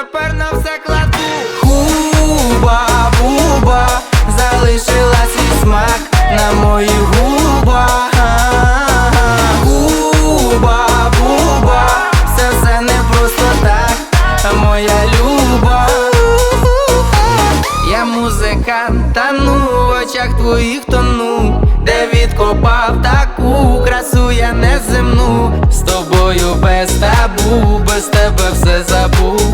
тепер на все кладу. Хуба, буба, залишила свій смак на моїх губах. Хуба, буба, все це не просто так, а моя люба. Я музикант, тану в очах твоїх тону, де відкопав таку красу, я не земну з тобою без табу, без тебе все забув.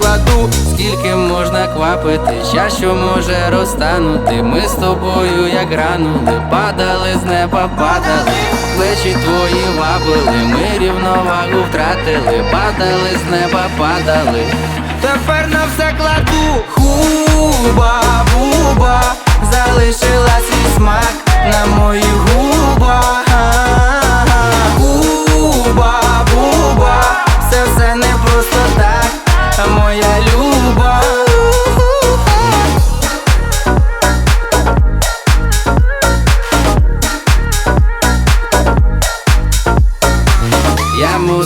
Кладу, скільки можна квапити, що може розтанути. Ми з тобою, як гранули, падали з неба, падали, плечі твої вабили, ми рівновагу втратили, падали з неба, падали. Тепер на все кладу. Хуба,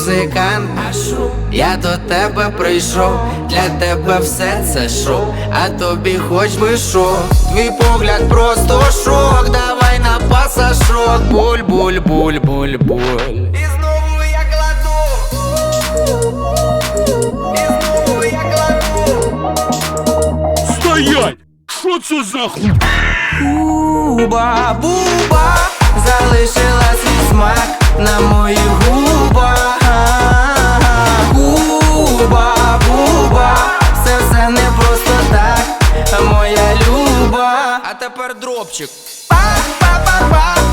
музикант, я до тебе прийшов, для тебе все це шоу, а тобі хоч би що, твій погляд просто шок, давай на пасашок, буль, буль, буль, буль, буль. І знову я кладу. І знову я кладу. Стоять! Що це за ху? Буба, буба, залишила свій смак на моїх дропчик. Па-па-па-па